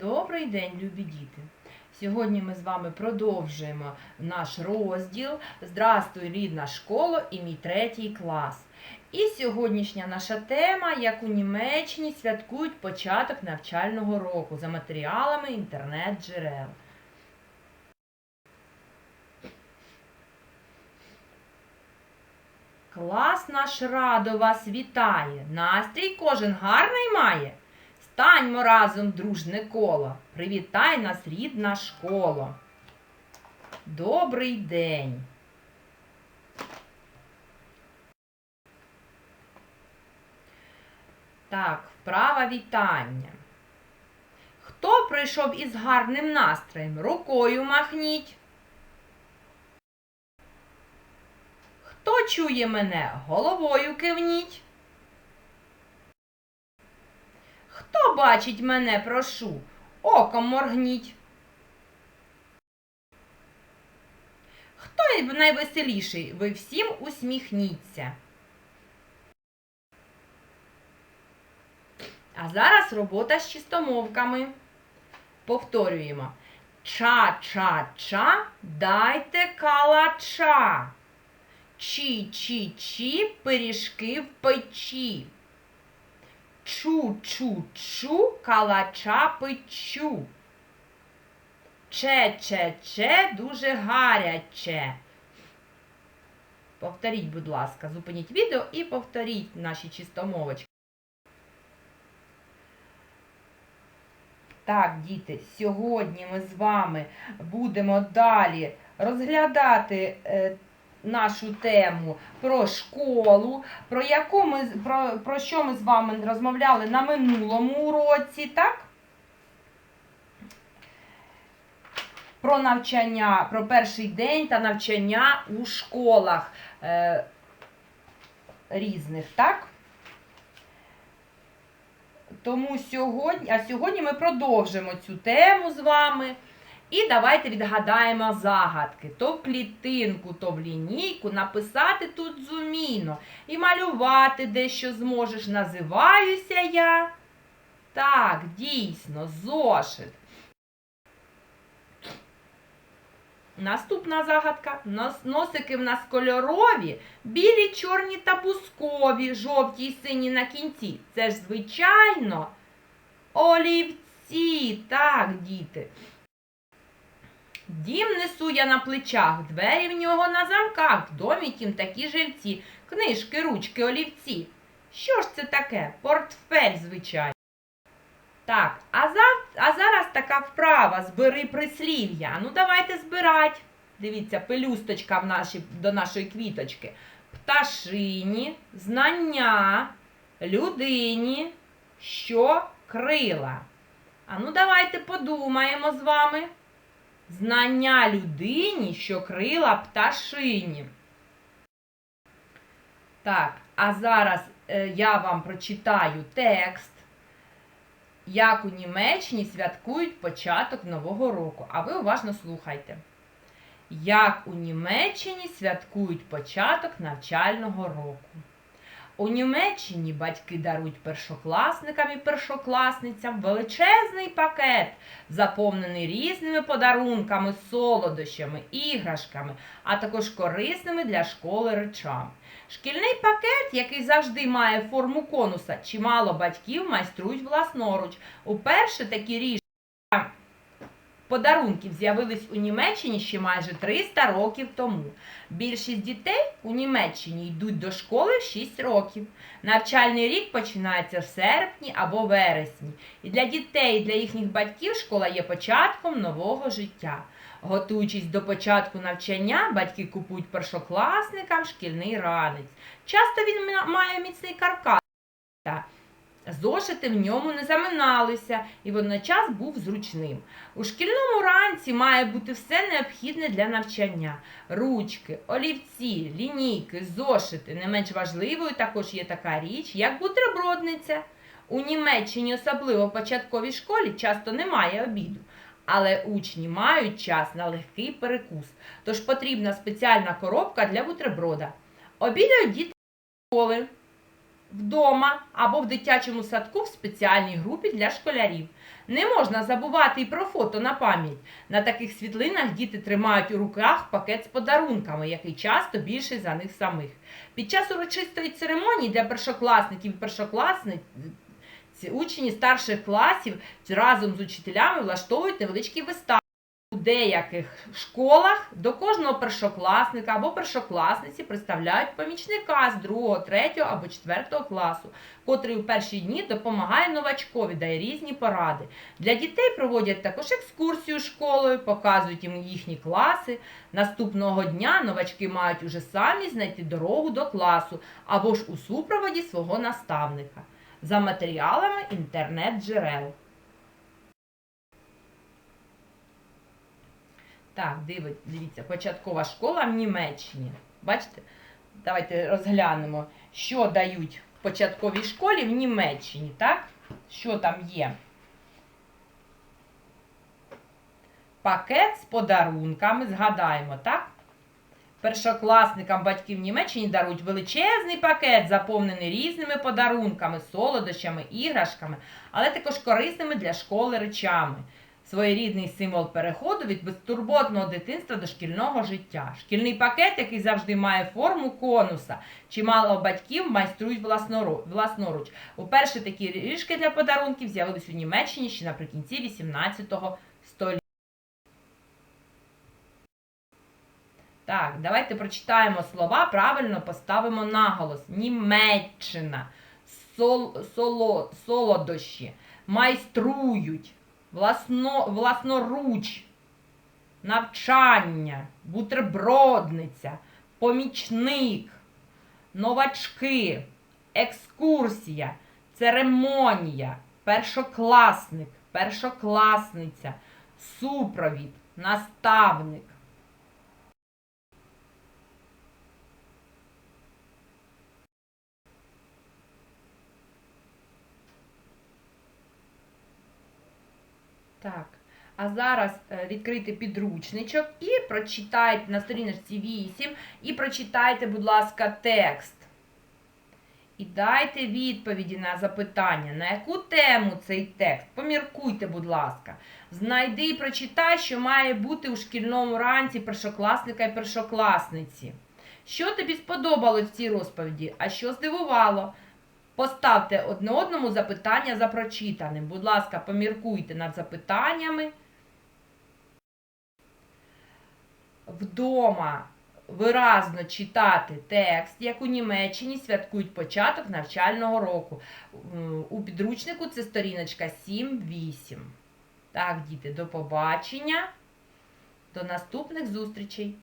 Добрий день, любі діти! Сьогодні ми з вами продовжуємо наш розділ Здрастуй, рідна школа і мій третій клас. І сьогоднішня наша тема, як у Німеччині святкують початок навчального року за матеріалами інтернет-джерел. Клас наш радо вас вітає. Настрій кожен гарний має. Станьмо разом, дружне коло. Привітай нас, рідна школа. Добрий день. Так, вправа вітання. Хто прийшов із гарним настроєм? Рукою махніть. Хто чує мене? Головою кивніть. Хто бачить мене, прошу, оком моргніть. Хто найвеселіший? Ви всім усміхніться. А зараз робота з чистомовками. Повторюємо. Ча-ча-ча, дайте калача. Чі-чі-чі, пиріжки в печі. Чу-чу-чу, калача печу. Че-че-че, дуже гаряче. Повторіть, будь ласка, зупиніть відео і повторіть наші чистомовочки. Так, діти, сьогодні ми з вами будемо далі розглядати е, нашу тему про школу, про яку ми про, про що ми з вами розмовляли на минулому уроці, так? Про навчання, про перший день та навчання у школах е, різних, так? Тому сьогодні, а сьогодні ми продовжимо цю тему з вами. І давайте відгадаємо загадки. То в клітинку, то в лінійку написати тут зумійно. І малювати дещо зможеш. Називаюся я. Так, дійсно, зошит. Наступна загадка. Нос- Носики в нас кольорові, білі, чорні та бускові, жовті й сині на кінці. Це ж звичайно олівці. Так, діти. Дім несу я на плечах, двері в нього на замках, в домі тім такі жильці, книжки, ручки, олівці. Що ж це таке? Портфель, звичайно. Так, а, зав... а зараз така вправа, збери прислів'я. Ну давайте збирать. Дивіться, пелюсточка в наші... до нашої квіточки. Пташині, знання, людині, що крила. А ну давайте подумаємо з вами. Знання людині, що крила пташині. Так, а зараз е, я вам прочитаю текст, як у Німеччині святкують початок Нового року. А ви уважно слухайте. Як у Німеччині святкують початок навчального року. У Німеччині батьки дарують першокласникам і першокласницям величезний пакет, заповнений різними подарунками, солодощами, іграшками, а також корисними для школи речами. Шкільний пакет, який завжди має форму конуса, чимало батьків майструють власноруч. Уперше такі рішення подарунків з'явились у Німеччині ще майже 300 років тому. Більшість дітей у Німеччині йдуть до школи в 6 років. Навчальний рік починається в серпні або вересні. І для дітей, і для їхніх батьків школа є початком нового життя. Готуючись до початку навчання, батьки купують першокласникам шкільний ранець. Часто він має міцний каркас. Зошити в ньому не заминалися і водночас був зручним. У шкільному ранці має бути все необхідне для навчання: ручки, олівці, лінійки, зошити. Не менш важливою також є така річ, як бутербродниця. У Німеччині, особливо в початковій школі, часто немає обіду. Але учні мають час на легкий перекус, тож потрібна спеціальна коробка для бутерброда. Обідають діти школи. Вдома або в дитячому садку в спеціальній групі для школярів. Не можна забувати і про фото на пам'ять. На таких світлинах діти тримають у руках пакет з подарунками, який часто більший за них самих. Під час урочистої церемонії для першокласників і першокласниць учні старших класів разом з учителями влаштовують невеличкі вистави. У деяких школах до кожного першокласника або першокласниці представляють помічника з 2, 3 або 4 класу, котрий у перші дні допомагає новачкові, дає різні поради. Для дітей проводять також екскурсію школою, показують їм їхні класи. Наступного дня новачки мають уже самі знайти дорогу до класу або ж у супроводі свого наставника за матеріалами інтернет-джерел. Так, дивіться, початкова школа в Німеччині. Бачите? Давайте розглянемо, що дають в початковій школі в Німеччині, так? Що там є? Пакет з подарунками, згадаємо, так? Першокласникам батьків Німеччині дарують величезний пакет, заповнений різними подарунками, солодощами, іграшками, але також корисними для школи речами. Своєрідний символ переходу від безтурботного дитинства до шкільного життя. Шкільний пакет, який завжди має форму конуса. Чимало батьків майструють власноруч. Уперше такі ріжки для подарунків з'явились у Німеччині ще наприкінці 18 століття. Так, давайте прочитаємо слова, правильно поставимо наголос. Німеччина, сол, соло, солодощі, майструють, власно, власноруч, навчання, бутербродниця, помічник, новачки, екскурсія, церемонія, першокласник, першокласниця, супровід, наставник. Так. А зараз е, відкрийте підручничок і прочитайте на сторіночці 8 і прочитайте, будь ласка, текст. І дайте відповіді на запитання, на яку тему цей текст. Поміркуйте, будь ласка. Знайди і прочитай, що має бути у шкільному ранці першокласника і першокласниці. Що тобі сподобалось в цій розповіді, а що здивувало? Поставте одне одному запитання за прочитаним. Будь ласка, поміркуйте над запитаннями. Вдома виразно читати текст, як у Німеччині святкують початок навчального року. У підручнику це сторіночка 7-8. Так, діти, до побачення. До наступних зустрічей!